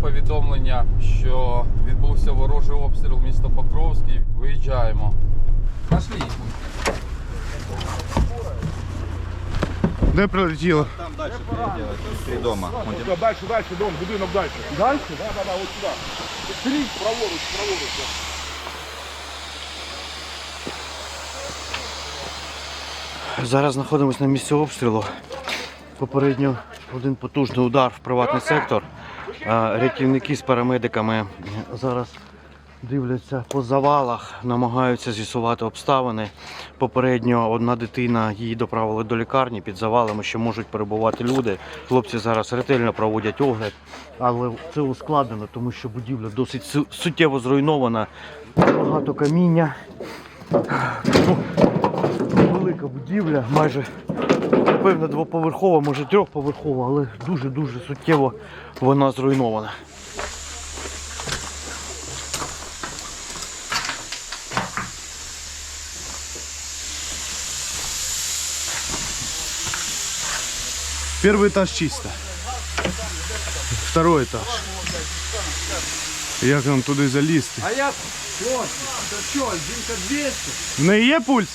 повідомлення, що відбувся ворожий обстріл міста Покровський. Виїжджаємо. Пошли. Де прилетіло? Там переделать, три дома. Дальше, дальше, дом, будинок дальше. Дальше? Да, да, да, вот сюда. Стрій, праворуч, праворуч. Зараз знаходимося на місці обстрілу. Попередньо один потужний удар в приватний сектор. Рятівники з парамедиками зараз дивляться по завалах, намагаються з'ясувати обставини. Попередньо одна дитина її доправили до лікарні під завалами, що можуть перебувати люди. Хлопці зараз ретельно проводять огляд, але це ускладнено, тому що будівля досить су- суттєво зруйнована. Багато каміння Ну, велика будівля, майже напевно двоповерхова, може трьохповерхова, але дуже-дуже суттєво вона зруйнована. Первый этаж чисто. Второй этаж. Як нам туди залізти? А я що? Це що, жінка 200? В неї є пульс?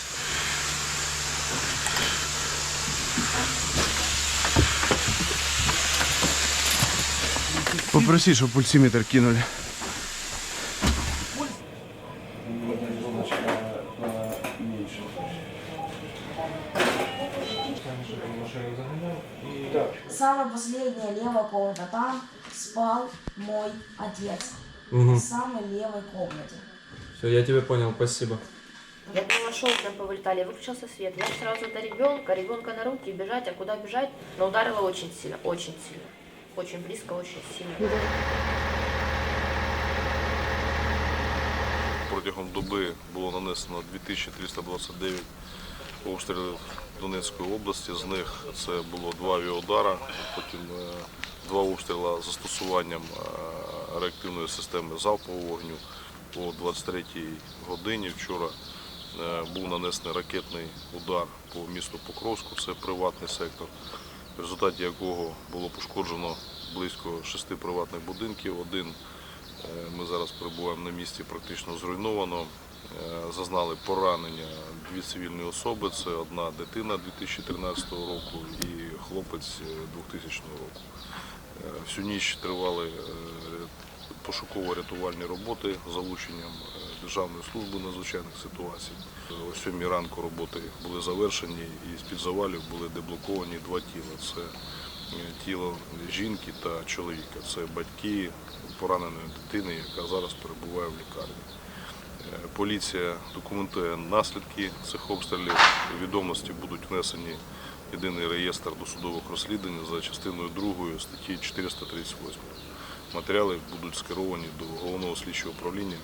Попроси, щоб пульсиметр кинули. Самая последняя левая комната. Там спал мой отец. В самой левой комнате. Все, я тебя понял, спасибо. Я думала, шел, прям повылетали, выключился свет. Я сразу до ребенка, ребенка на руки, бежать, а куда бежать? Но ударило очень сильно, очень сильно. Очень близко, очень сильно. Протягом доби було нанесено 2329 обстрілів Донецької області. З них це було два авіаудара, потім е, два обстріли з застосуванням е, реактивної системи залпового вогню. О 23-й годині вчора е, був нанесений ракетний удар по місту Покровську, це приватний сектор, в результаті якого було пошкоджено близько шести приватних будинків. Один Е, Ми зараз перебуваємо на місці, практично зруйновано. Е, Зазнали поранення дві цивільні особи. Це одна дитина 2013 року і хлопець е, 2000 року. Е, Всю ніч тривали пошуково-рятувальні роботи з залученням Державної служби надзвичайних ситуацій. О 7 ранку роботи були завершені і з-під завалів були деблоковані два тіла. Це е, тіло жінки та чоловіка. Це батьки пораненої дитини, яка зараз перебуває в лікарні. Е, Поліція документує наслідки цих обстрілів. Відомості будуть внесені в єдиний реєстр досудових розслідувань за частиною 2 статті 438. Матеріали будуть скеровані до головного слідчого управління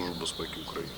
Служби безпеки України.